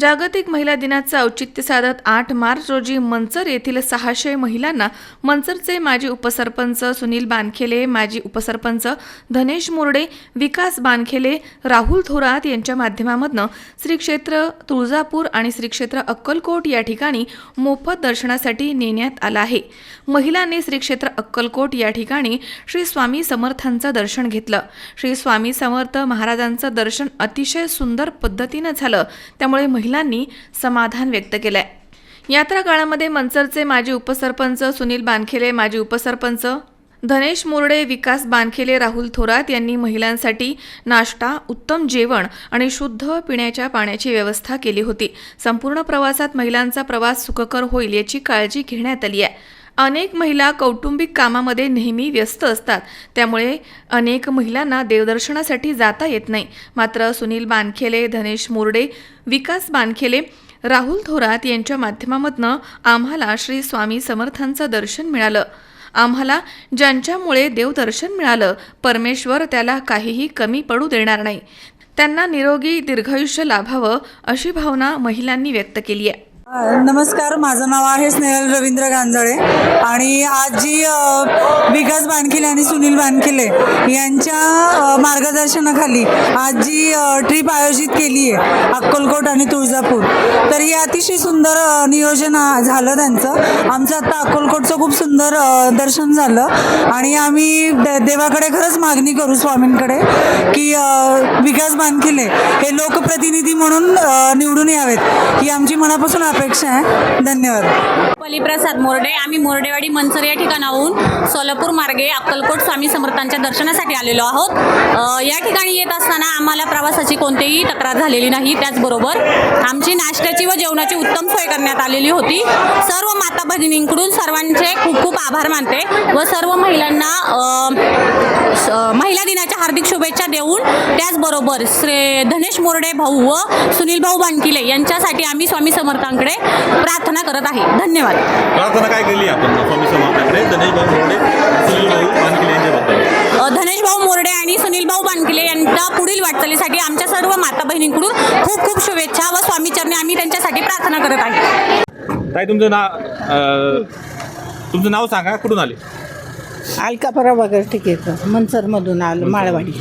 जागतिक महिला दिनाचं औचित्य साधत आठ मार्च रोजी मंचर येथील सहाशे महिलांना मंचरचे माजी उपसरपंच सुनील बानखेले माजी उपसरपंच धनेश मोरडे विकास बानखेले राहुल थोरात यांच्या माध्यमामधनं श्री क्षेत्र तुळजापूर आणि श्री क्षेत्र अक्कलकोट या ठिकाणी मोफत दर्शनासाठी नेण्यात आलं आहे. महिलांनी श्री क्षेत्र अक्कलकोट या ठिकाणी श्री स्वामी समर्थांचं दर्शन घेतलं. श्री स्वामी समर्थ महाराजांचं दर्शन अतिशय सुंदर पद्धतीनं झालं. त्यामुळे महिलांनी समाधान व्यक्त केलंय. यात्रा काळामध्ये मंचरचे माजी उपसरपंच सुनील बानखेले माजी उपसरपंच धनेश मोरडे विकास बानखेले राहुल थोरात यांनी महिलांसाठी नाश्ता उत्तम जेवण आणि शुद्ध पिण्याच्या पाण्याची व्यवस्था केली होती. संपूर्ण प्रवासात महिलांचा प्रवास सुखकर होईल याची काळजी घेण्यात आली आहे. अनेक महिला कौटुंबिक कामामध्ये नेहमी व्यस्त असतात. त्यामुळे अनेक महिलांना देवदर्शनासाठी जाता येत नाही. मात्र सुनील बानखेले धनेश मोरडे विकास बानखेले राहुल थोरात यांच्या माध्यमामधनं आम्हाला श्री स्वामी समर्थांचं दर्शन मिळालं. आम्हाला ज्यांच्यामुळे देवदर्शन मिळालं परमेश्वर त्याला काहीही कमी पडू देणार नाही. त्यांना निरोगी दीर्घायुष्य लाभावं अशी भावना महिलांनी व्यक्त केली आहे. नमस्कार माझं नाव आहे स्नेहल रवींद्र गांजळे. आणि आज जी विकास बानखिले आणि सुनील बानखिले यांच्या मार्गदर्शनाखाली आज जी ट्रिप आयोजित केली आहे अक्कलकोट आणि तुळजापूर तर हे अतिशय सुंदर नियोजन झालं त्यांचं. आमचं आता अक्कलकोटचं खूप सुंदर दर्शन झालं. आणि आम्ही दे- देवाकडे खरंच मागणी करू स्वामींकडे की विकास बानखिले हे लोकप्रतिनिधी म्हणून निवडून यावेत. ही आमची मनापासून अपेक्षा आहे. धन्यवाद. बलिप्रसाद मोरडे आम्ही मोरडेवाडी मनसर या ठिकाणाहून सोलापूर मार्गे अक्कलकोट स्वामी समर्थांच्या दर्शनासाठी आलेलो आहोत. अ, या ठिकाणी येत असताना आम्हाला प्रवासाची कोणतीही तक्रार झालेली नाही. त्याचबरोबर आमची नाश्त्याची व जेवणाची उत्तम सोय करण्यात आलेली होती. सर्व माता भगिनींकडून सर्वांचे खूप खूप आभार मानते व सर्व महिलांना अ, स- महिला दिनाच्या हार्दिक शुभेच्छा देऊन त्याचबरोबर श्री धनेश मोरडे भाऊ व सुनील भाऊ बानकिले यांच्यासाठी आम्ही स्वामी समर्थांकडे प्रार्थना करत आहे. धन्यवाद. प्रार्थना काय केली आपण? स्वामी समर्थाकडे गणेश भाऊ मोरडे सुनील भाऊ पानखिले यांच्याबद्दल. अ, धनेश भाऊ मोरडे आणि सुनील भाऊ बानकिले यांच्या पुढील वाटचालीसाठी आमच्या सर्व माता बहिणींकडून खूप खूप शुभेच्छा व स्वामीचरणी आम्ही त्यांच्यासाठी प्रार्थना करत आहे. ताई तुमचं नाव तुमचं नाव सांगा कुठून आले? अलकापुरा वगैरे तिकीट मनसरमधून आलो माळवाडी.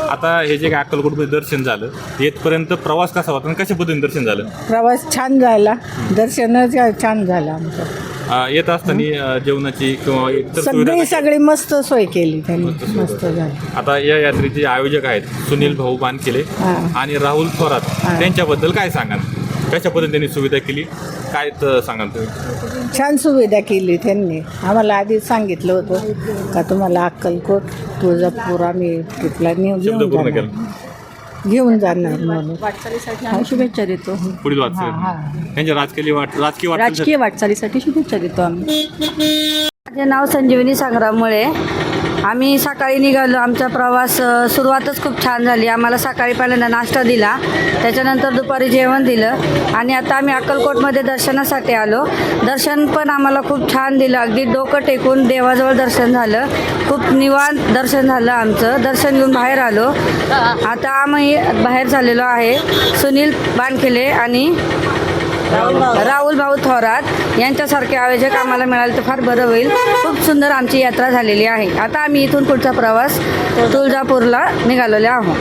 आता हे जे काय अक्कलकोटमध्ये दर्शन झालं येतपर्यंत प्रवास कसा होता आणि कशा पद्धतीने दर्शन झालं? प्रवास छान झाला. दर्शनच छान झालं आमचं. अं, येत असताना अं, जेवणाची किंवा इतर सुविधा सगळी? सगळी मस्त सोय केली त्यांनी. मस्त झाली. आता या यात्रेचे आयोजक आहेत सुनील भाऊ बानकेले हां. आणि राहुल थोरात. त्यांच्याबद्दल काय सांगाल? कशा पद्धतीने सुविधा केली? काय त- सांगाल तुम्ही? छान सुविधा केली त्यांनी. आम्हाला आधीच सांगितलं होतं का तुम्हाला अक्कलकोट तुळजापूर आम्ही तिथला नेऊ शब्द घेऊन पूर्ण जाणार. केला. घेऊन जाणार म्हणून. हा, शुभेच्छा देतो. पुढील वाटचाल. त्यांच्या राजकीय वाट राजकीय राजकीय वाटचाल वाटचालीसाठी शुभेच्छा देतो आम्ही. माझे नाव संजीवनी संग्राममुळे आम्ही सकाळी निघालो. आमचा प्रवास सुरुवातच खूप छान झाली. आम्हाला सकाळी पहिल्यांदा नाश्ता दिला. त्याच्यानंतर दुपारी जेवण दिलं. आणि आता आम्ही अक्कलकोटमध्ये दर्शनासाठी आलो. दर्शन पण आम्हाला खूप छान दिलं. अगदी डोकं टेकून देवाजवळ दर्शन झालं. खूप निवांत दर्शन झालं आमचं. दर्शन घेऊन बाहेर आलो. आता आम्ही बाहेर झालेलो आहे सुनील बानखेले आणि राहुल भाऊ. थोरात यांच्यासारखे आयोजक आम्हाला मिळाले तर फार बरं होईल. खूप सुंदर आमची यात्रा झालेली आहे. आता आम्ही इथून पुढचा प्रवास तुळजापूरला निघालेलो आहोत.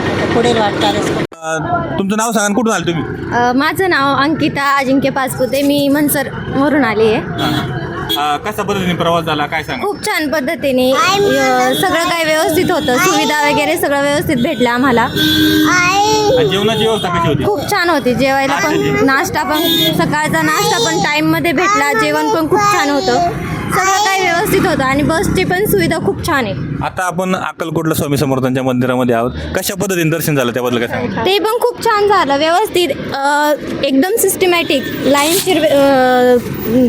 तुमचं नाव सांगा कुठून आले तुम्ही? माझं नाव अंकिता अजिंक्य पाचपुते मी मनसर वरून आली आहे. अं, कशा पद्धतीने प्रवास झाला? काय सांगा? खूप छान पद्धतीने अ, सगळं काही व्यवस्थित होतं. सुविधा वगैरे सगळं व्यवस्थित भेटलं आम्हाला. आणि जेवणाची व्यवस्था कशी होती? खूप छान होती. जेवायला पण नाश्ता पण सकाळचा नाश्ता पण टाईममध्ये भेटला. जेवण पण खूप छान होतं. सगळं काही व्यवस्थित होतं आणि बसची पण सुविधा खूप छान आहे. आता आपण अक्कलकोटला स्वामी समर्थांच्या मंदिरामध्ये आहोत. कशा पद्धतीने दर्शन झालं त्याबद्दल काय सांगा ते पण खूप छान झालं. व्यवस्थित अ, एकदम सिस्टमॅटिक लाईनशीर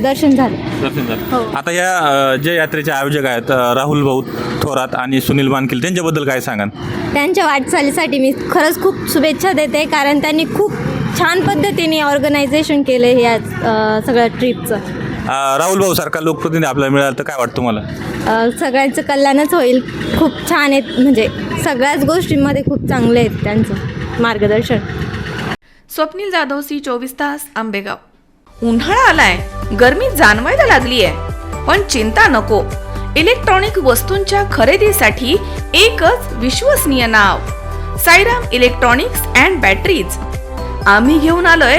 दर्शन झालं. दर्शन झालं. आता या अं, जे यात्रेचे आयोजक आहेत अं, राहुल भाऊ थोरात आणि सुनील बानकिल त्यांच्याबद्दल काय सांगाल? त्यांच्या वाटचालीसाठी मी खरंच खूप शुभेच्छा देते कारण त्यांनी खूप छान पद्धतीने ऑर्गनायझेशन केलं हे आज अ, सगळ्या ट्रिपचं राहुल भाऊ सारखा लोकप्रतिनिधी आपल्याला मिळाला तर काय वाटतं तुम्हाला? अ, सगळ्यांचं कल्याणच होईल. खूप छान आहेत. म्हणजे सगळ्याच गोष्टींमध्ये खूप चांगले आहेत त्यांचं मार्गदर्शन. स्वप्नील जाधव सी चोवीस तास आंबेगाव. उन्हाळा आलाय. गरमी जाणवायला लागलीय. पण चिंता नको. इलेक्ट्रॉनिक वस्तूंच्या खरेदीसाठी एकच विश्वसनीय नाव. Sairam electronics and batteries. आम्ही घेऊन आलोय